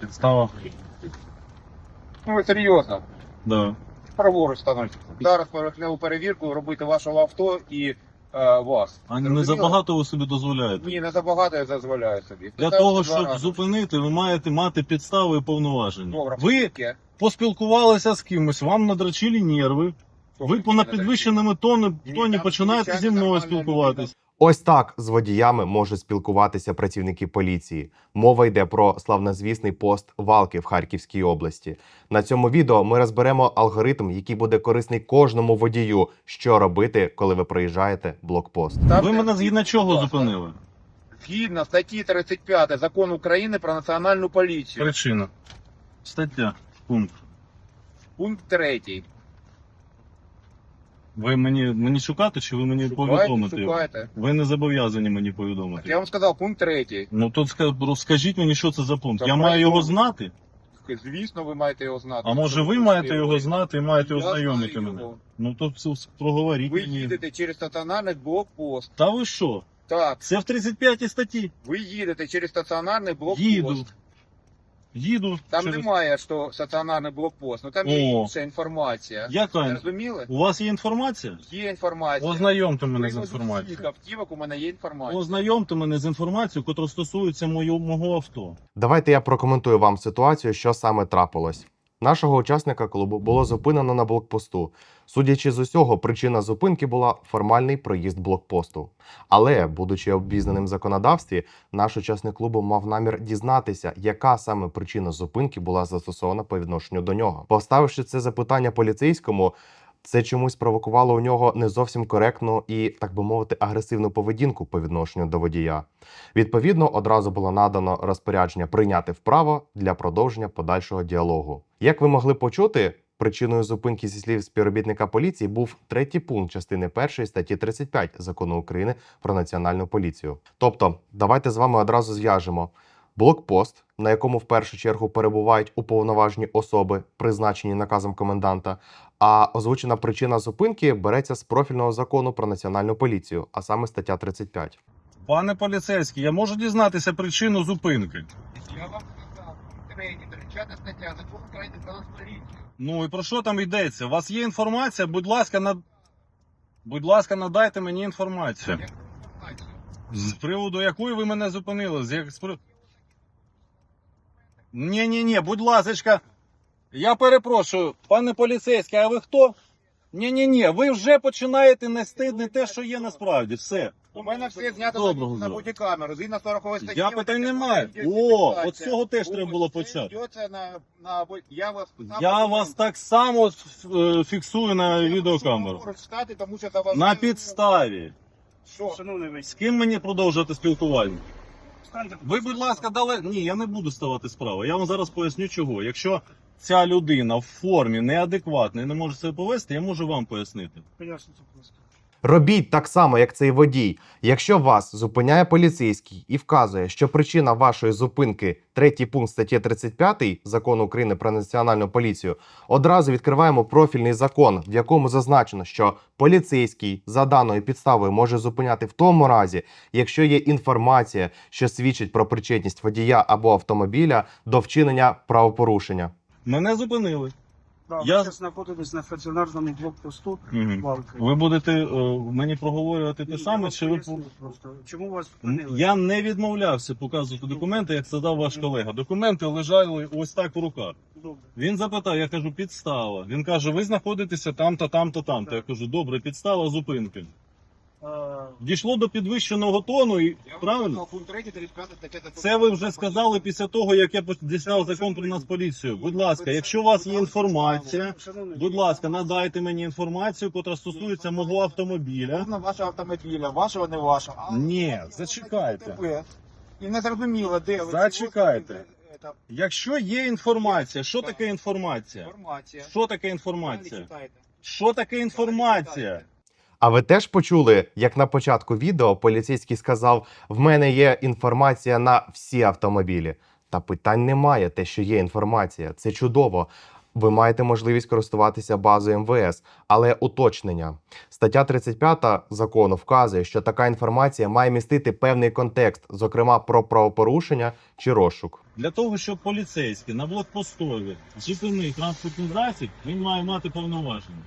Підстава. Ну, ви серйозно. Да. Праворуч становиться. Зараз поверхневу перевірку робити вашого авто і е, вас. А не Зрозуміло? забагато ви собі дозволяєте. Ні, не забагато я дозволяю собі. Для Це того, два щоб рази. зупинити, ви маєте мати підстави і повноваження. Добре, Ви таке. поспілкувалися з кимось, вам надрачили нерви. Ви по підвищеними тони, Ні, тоні там починаєте зі звичайно мною нормальна спілкуватись. Ось так з водіями можуть спілкуватися працівники поліції. Мова йде про славнозвісний пост Валки в Харківській області. На цьому відео ми розберемо алгоритм, який буде корисний кожному водію, що робити, коли ви проїжджаєте блокпост. Ви мене згідно чого зупинили? Згідно статті 35 Закону України про національну поліцію. Причина. Стаття. Пункт. Пункт 3. Ви мені мені шукати чи ви мені Шукайте, повідомите? шукайте. Ви не зобов'язані мені повідомити. Я вам сказав, пункт 3. Ну то ска- скажіть мені, що це за пункт. Та Я маю його правильно. знати? Звісно, ви маєте його знати. А може ви маєте його знати і маєте Я ознайомити знаю мене? його. Ну то все проговоріть Ви мені. їдете через стаціонарний блокпост. Та ви що? Так, Це в 35 статті. ви їдете через стаціонарний блокпост. Їду. Їду. Там через- немає, що стаціонарний блокпост, ну там О. є інша інформація. Яка? Розуміли? У вас є інформація? Є інформація. Ознайомте мене з всіх інформацією. автівок у мене є інформація. Ознайомте мене з інформацією, яка стосується мою, мого авто. Давайте я прокоментую вам ситуацію, що саме трапилось. Нашого учасника клубу було зупинено на блокпосту. Судячи з усього, причина зупинки була формальний проїзд блокпосту. Але, будучи обізнаним в законодавстві, наш учасник клубу мав намір дізнатися, яка саме причина зупинки була застосована по відношенню до нього. Поставивши це запитання поліцейському, це чомусь провокувало у нього не зовсім коректну і, так би мовити, агресивну поведінку по відношенню до водія. Відповідно, одразу було надано розпорядження прийняти вправо для продовження подальшого діалогу. Як ви могли почути, причиною зупинки зі слів співробітника поліції був третій пункт частини 1 статті 35 закону України про національну поліцію. Тобто, давайте з вами одразу зв'яжемо. Блокпост, на якому в першу чергу перебувають уповноважені особи, призначені наказом коменданта. А озвучена причина зупинки береться з профільного закону про національну поліцію, а саме стаття 35. Пане поліцейський, я можу дізнатися причину зупинки. Я вам сказав, пункт 3, 30 стаття Закону України про поліцію. Ну і про що там йдеться? У вас є інформація? Будь ласка, над... будь ласка, надайте мені інформацію. Інформацію? З приводу якої ви мене зупинили? З як... з при- Ні, ні, ні, будь ласка. Я перепрошую, пане поліцейський, а ви хто? Ні, ні, ні, ви вже починаєте нести не те, що є насправді. Все. У мене все знято Доброго на, на будь-камеру. Згідно 40 статті. Я питань немає. Є О, от з цього теж треба було почати. йдеться На, на, я вас, Я вас так само е, фіксую на відеокамеру. Прочитати, тому що за вас На підставі. Що? Шановний З ким мені продовжувати спілкування? Ви, будь ласка, дали. Ні, я не буду ставати справи. Я вам зараз поясню, чого. Якщо ця людина в формі неадекватна і не може себе повести, я можу вам пояснити. Поясніть, будь ласка. Робіть так само, як цей водій. Якщо вас зупиняє поліцейський і вказує, що причина вашої зупинки третій пункт статті 35 закону України про національну поліцію, одразу відкриваємо профільний закон, в якому зазначено, що поліцейський за даною підставою може зупиняти в тому разі, якщо є інформація, що свідчить про причетність водія або автомобіля до вчинення правопорушення. Мене зупинили. Да, Я- Ви зараз знаходитесь на стаціонарному блокпосту Мгм. Ви будете е, мені проговорювати те саме, чи ви просто, чому вас зупинили? я не відмовлявся показувати документи, як це дав ваш колега. Документи лежали ось так в руках. Добре. Він запитав, я кажу, підстава. Він каже, ви знаходитеся там-то, там-то, там-то. Я кажу, добре, підстава зупинки. Дійшло до підвищеного тону, і правильно? сказав, Пункт 3, 35 стаття Закону Це ви вже сказали після того, як я дійшов закон про нас поліцію. Будь ласка, якщо у вас є інформація, будь ласка, надайте мені інформацію, яка стосується мого автомобіля. Вашого автомобіля, вашого не вашого. Ні, зачекайте. І не зрозуміло, де ви. Зачекайте. Якщо є інформація, що таке інформація? Інформація. Що таке інформація? Що таке інформація? А ви теж почули, як на початку відео поліцейський сказав: в мене є інформація на всі автомобілі. Та питань немає, те, що є інформація. Це чудово. ви маєте можливість користуватися базою МВС, але уточнення. Стаття 35 закону вказує, що така інформація має містити певний контекст, зокрема про правопорушення чи розшук. Для того, щоб поліцейський на блокпостові зупинив транспортний засіб, він має мати повноваження.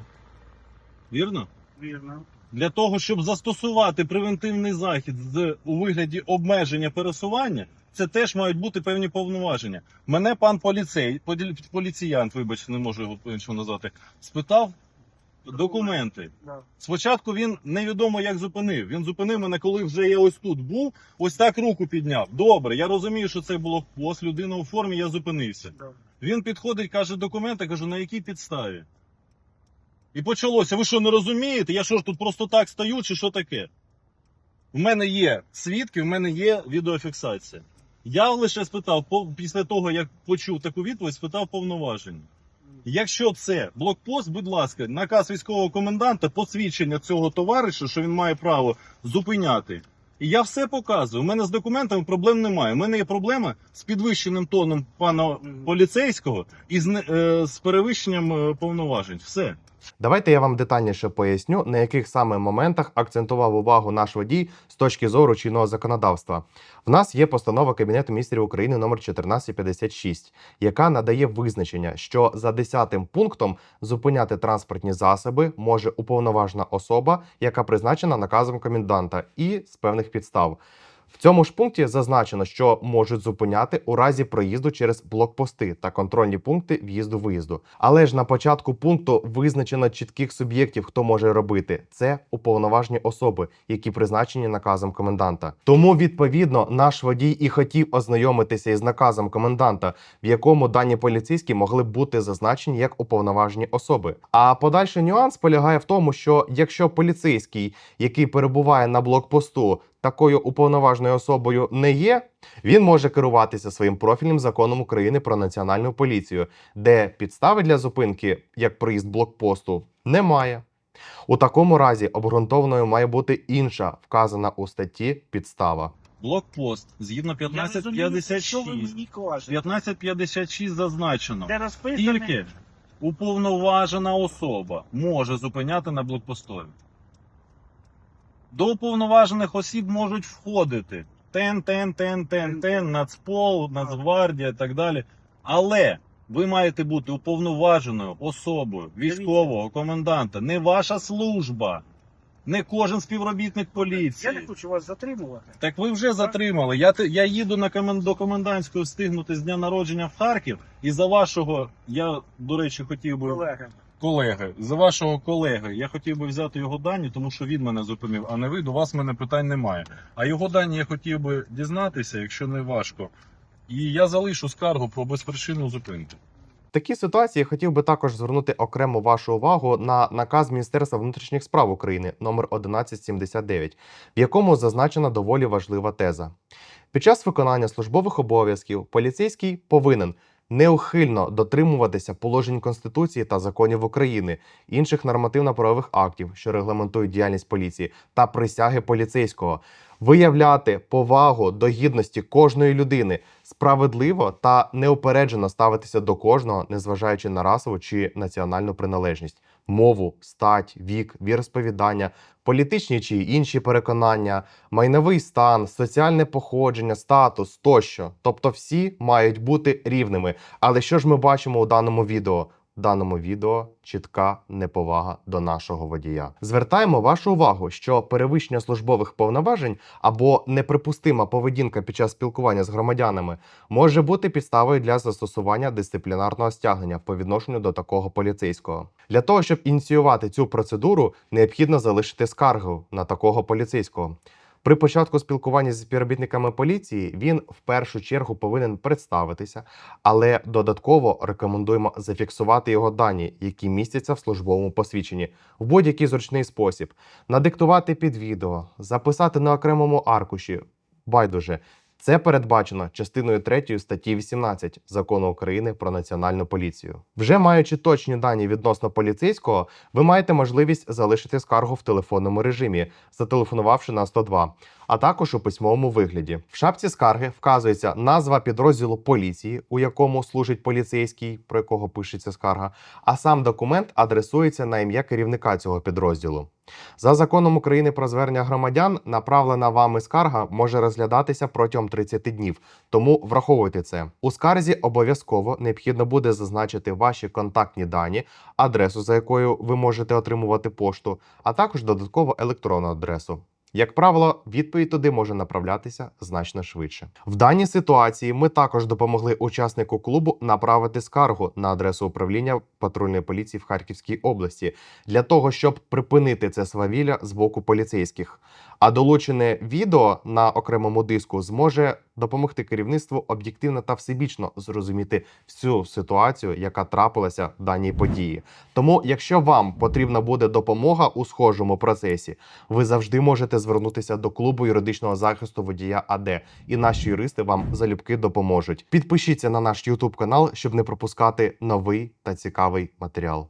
Вірно? Вірно. Для того, щоб застосувати превентивний захід з у вигляді обмеження пересування, це теж мають бути певні повноваження. Мене пан поліцей, полі- поліціянт, вибачте, не можу його по-іншому назвати, спитав документи. Да. Спочатку він невідомо як зупинив. Він зупинив мене, коли вже я ось тут був, ось так руку підняв. Добре, я розумію, що це було ось людина у формі, я зупинився. Да. Він підходить, каже документи, кажу, на якій підставі? І почалося. Ви що не розумієте? Я що ж тут просто так стою, чи що таке? У мене є свідки, в мене є відеофіксація. Я лише спитав, після того, як почув таку відповідь, спитав повноваження. Якщо це блокпост, будь ласка, наказ військового коменданта, посвідчення цього товариша, що він має право зупиняти. І я все показую. У мене з документами проблем немає. У мене є проблема з підвищеним тоном пана поліцейського і з, е, з перевищенням е, повноважень. Все. Давайте я вам детальніше поясню, на яких саме моментах акцентував увагу наш водій з точки зору чинного законодавства. В нас є постанова Кабінету міністрів України номер 1456, яка надає визначення, що за 10 пунктом зупиняти транспортні засоби може уповноважена особа, яка призначена наказом коменданта, і з певних підстав. В цьому ж пункті зазначено, що можуть зупиняти у разі проїзду через блокпости та контрольні пункти в'їзду-виїзду. Але ж на початку пункту визначено чітких суб'єктів, хто може робити це уповноважені особи, які призначені наказом коменданта. Тому відповідно наш водій і хотів ознайомитися із наказом коменданта, в якому дані поліцейські могли бути зазначені як уповноважені особи. А подальший нюанс полягає в тому, що якщо поліцейський, який перебуває на блокпосту, такою уповноваженою особою не є, він може керуватися своїм профільним законом України про національну поліцію, де підстави для зупинки, як проїзд блокпосту, немає. У такому разі обґрунтованою має бути інша вказана у статті підстава. Блокпост згідно Я розумію, що ви 1556. 1556 зазначено. Де розписано? Тільки уповноважена особа може зупиняти на блокпостові. До уповноважених осіб можуть входити ТЕН, ТЕН, ТЕН, ТЕН, ТЕН, Нацпол, Нацгвардія і так далі. Але ви маєте бути уповноваженою особою військового коменданта, не ваша служба, не кожен співробітник поліції. Я не хочу вас затримувати. Так ви вже затримали. Я, я їду на комен, до комендантської встигнути з дня народження в Харків, і за вашого, я, до речі, хотів би Колеги. за вашого колеги, я хотів би взяти його дані, тому що він мене зупинив, а не ви. До вас мене питань немає. А його дані я хотів би дізнатися, якщо не важко. І я залишу скаргу про безпричинну зупинку. В такій ситуації хотів би також звернути окремо вашу увагу на наказ Міністерства внутрішніх справ України номер 1179, в якому зазначена доволі важлива теза. Під час виконання службових обов'язків поліцейський повинен неухильно дотримуватися положень Конституції та законів України, інших нормативно-правових актів, що регламентують діяльність поліції, та присяги поліцейського, виявляти повагу до гідності кожної людини, справедливо та неупереджено ставитися до кожного, незважаючи на расову чи національну приналежність, мову, стать, вік, віросповідання, політичні чи інші переконання, майновий стан, соціальне походження, статус тощо. Тобто всі мають бути рівними. Але що ж ми бачимо у даному відео? Даному відео чітка неповага до нашого водія. Звертаємо вашу увагу, що перевищення службових повноважень або неприпустима поведінка під час спілкування з громадянами може бути підставою для застосування дисциплінарного стягнення по відношенню до такого поліцейського. Для того щоб ініціювати цю процедуру, необхідно залишити скаргу на такого поліцейського. При початку спілкування з співробітниками поліції він в першу чергу повинен представитися, але додатково рекомендуємо зафіксувати його дані, які містяться в службовому посвідченні, в будь-який зручний спосіб, надиктувати під відео, записати на окремому аркуші. Байдуже, Це передбачено частиною 3 статті 18 закону України про національну поліцію. Вже маючи точні дані відносно поліцейського, ви маєте можливість залишити скаргу в телефонному режимі, зателефонувавши на 102, а також у письмовому вигляді. В шапці скарги вказується назва підрозділу поліції, у якому служить поліцейський, про якого пишеться скарга, а сам документ адресується на ім'я керівника цього підрозділу. За законом України про звернення громадян, направлена вами скарга може розглядатися протягом 30 днів, тому враховуйте це. У скарзі обов'язково необхідно буде зазначити ваші контактні дані, адресу, за якою ви можете отримувати пошту, а також додатково електронну адресу. Як правило, відповідь туди може направлятися значно швидше. В даній ситуації ми також допомогли учаснику клубу направити скаргу на адресу управління патрульної поліції в Харківській області для того, щоб припинити це свавілля з боку поліцейських. А долучене відео на окремому диску зможе допомогти керівництву об'єктивно та всебічно зрозуміти всю ситуацію, яка трапилася в даній події. Тому, якщо вам потрібна буде допомога у схожому процесі, ви завжди можете звернутися до клубу юридичного захисту водія АД, і наші юристи вам залюбки допоможуть. Підпишіться на наш YouTube канал, щоб не пропускати новий та цікавий матеріал.